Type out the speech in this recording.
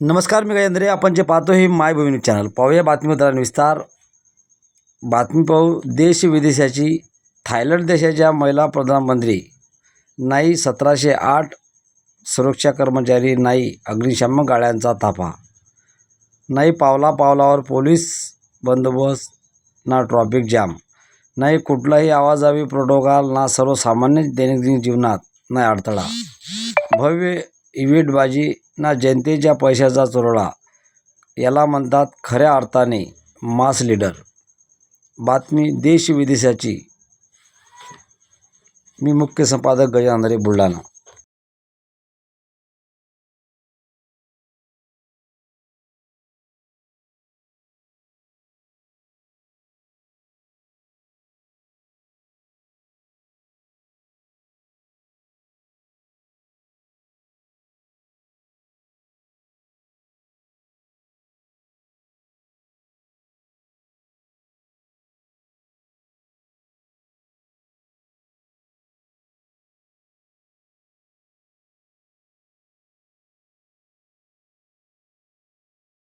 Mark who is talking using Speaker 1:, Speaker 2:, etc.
Speaker 1: नमस्कार मी गजेंद्रे आपण जे पाहतो हे मायभूमी न्यूज चॅनल. पाहूया बातमीदारां विस्तार. बातमी पाहू देश विदेशाची थायलंड देशाच्या महिला प्रधानमंत्री. नाही सतराशे आठ सुरक्षा कर्मचारी नाही अग्निशामक गाड्यांचा ताफा नाही पावला पावलावर पोलीस बंदोबस्त ना ट्रॉफिक जाम. नाही कुठलाही आवाजावी प्रोटोकॉल ना सर्वसामान्य दैनंदिन जीवनात नाही अडथळा. भव्य इव्हेंटबाजी ना जनतेच्या पैशाचा चुरळा याला म्हणतात खऱ्या अर्थाने मास लीडर. बातमी देश विदेशाची. मी मुख्य संपादक गजानंदरे बुलढाणा.